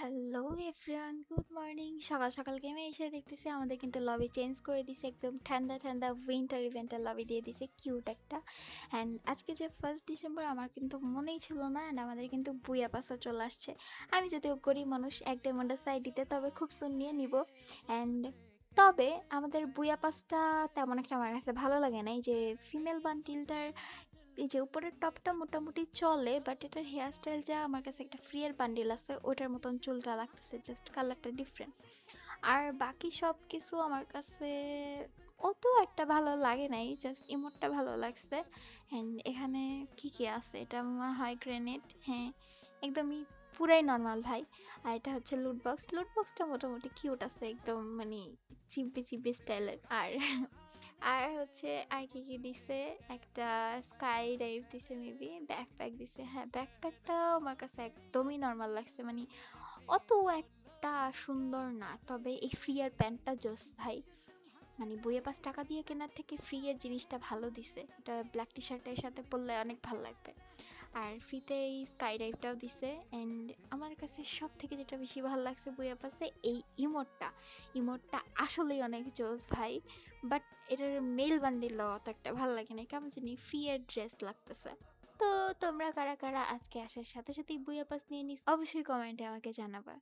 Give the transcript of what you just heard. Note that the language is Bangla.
Hello everyone, good morning. সকাল সকাল গেমে এসে দেখতেছি আমাদের কিন্তু লবি চেঞ্জ করে দিছে, একদম ঠান্ডা ঠান্ডা উইন্টার ইভেন্টের লবি দিয়ে দিছে কিউট একটা। অ্যান্ড আজকে যে ফার্স্ট ডিসেম্বর আমার কিন্তু মনেই ছিল না অ্যান্ড আমাদের কিন্তু বুয়া পাসও চলে আসছে। আমি যদিও গরিব মানুষ, এক ডায়মন্ডের সাইড দিতে, তবে খুব সুন নিয়ে নিব। অ্যান্ড তবে আমাদের বুয়া পাসটা তেমন একটা আমার কাছে ভালো লাগে না এই যে ফিমেল বান্টিলটার এই যে উপরের টপটা মোটামুটি চলে বাট এটার হেয়ার স্টাইল যা আমার কাছে একটা ফ্রিয়ার বান্ডিল আছে ওটার মতন চুলটা লাগতেছে জাস্ট কালারটা ডিফারেন্ট আর বাকি সব কিছু আমার কাছে অত একটা ভালো লাগে নাই জাস্ট ইমোটটা ভালো লাগছে। অ্যান্ড এখানে কি কি আছে? এটা মনে হয় গ্রেনেড হ্যাঁ একদমই পুরাই নর্মাল ভাই। আর এটা হচ্ছে লুট বক্স লুট বক্সটা মোটামুটি কিউট আছে, একদম মানে চিপি চিপি স্টাইলের আর আর হচ্ছে আর কি কি দিছে? একটা স্কাই ডাইভ দিছে মেবি ব্যাকপ্যাক দিছে। হ্যাঁ ব্যাকপ্যাকটাও আমার কাছে একদমই নর্মাল লাগছে। মানে অত একটা সুন্দর না, তবে এই ফ্রি এর প্যান্টটা জোস ভাই মানে বইয়ে পাঁচ টাকা দিয়ে কেনার থেকে ফ্রি এর জিনিসটা ভালো দিছে। এটা ব্ল্যাক টি শার্টের সাথে পরলে অনেক ভালো লাগবে। আর ফ্রিতে এই স্কাই ডাইভটাও দিছে। অ্যান্ড আমার কাছে সব থেকে যেটা বেশি ভালো লাগছে বুয়া পাশে এই ইমোটটা। ইমোটটা আসলেই অনেক জোস ভাই। বাট এটার মেল বান্ডিল অত একটা ভালো লাগে না কেমন জানি ফ্রি এর ড্রেস লাগতেছে। তো তোমরা কারা কারা আজকে আসার সাথে সাথেই বইয়া পাস নিয়ে নিস, অবশ্যই কমেন্টে আমাকে জানাবা।